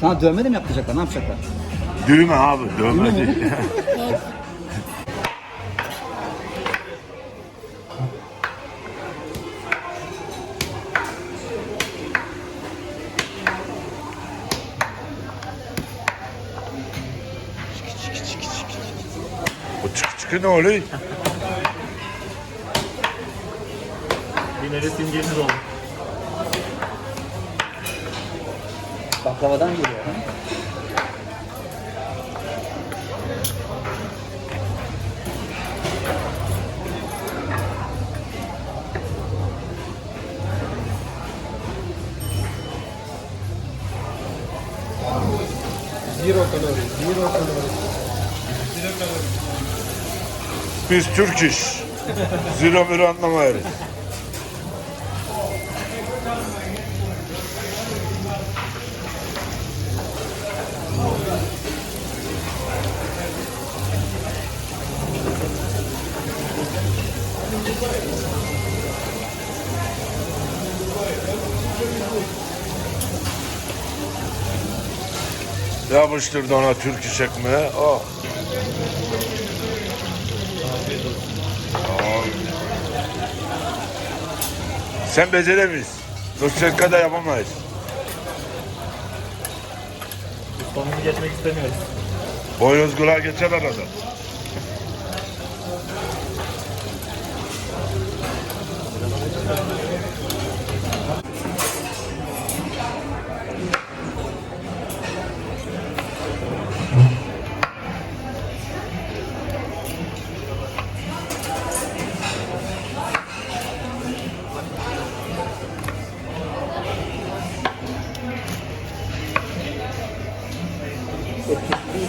Sana dövme de mi yaptıracaklar? Ne yapacaklar? Düğme abi, dövme değil. Bu çık çıkı ne oluyor? Yine de simgemiz oldu. Baklavadan geliyor. Ha? Zero kalori, zero kalori. Biz Türk iş. Zero bir anlamayız. Yapıştırdı ona Türk iş ekmeği. Oh. Sen beceremeyiz. Nusret'ka da yapamayız. Sonunu geçmek istemiyoruz. Boyoz kulağa geçer arada.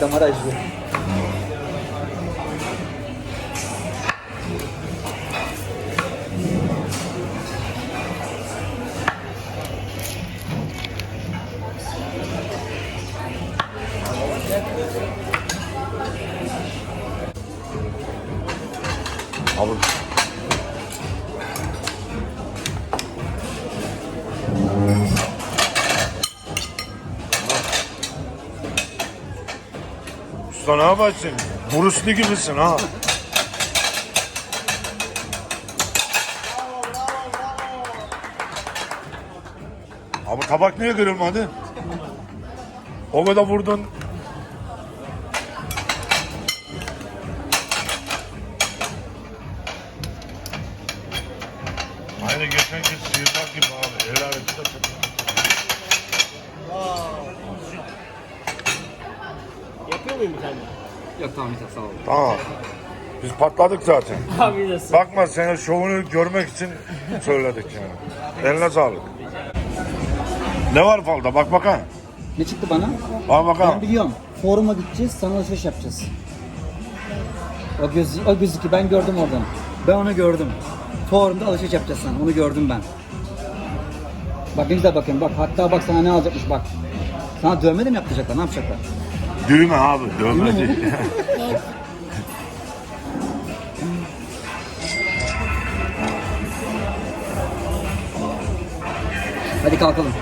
da Maraju. Alô. Mm -hmm. Usta ne yaparsın? Bruce Lee gibisin ha. Abi tabak niye kırılmadı? O kadar vurdun. Aynı geçenki sihirbaz gibi abi. El aleti muyum bir tane? Yok tamam yeter sağ ol. Tamam. Biz patladık zaten. Abi de Bakma senin şovunu görmek için söyledik yani. Eline sağlık. Ne var falda? Bak bakalım. Ne çıktı bana? Bak Ben bakalım. biliyorum. Foruma gideceğiz, sana alışveriş yapacağız. O göz, o gözükü ben gördüm oradan. Ben onu gördüm. Forumda alışveriş yapacağız sana. Onu gördüm ben. Bak ne güzel bakın bak. Hatta bak sana ne alacakmış bak. Sana dövme de mi yaptıracaklar? Ne yapacaklar? Düğme abi, dövmeci. Hadi kalkalım.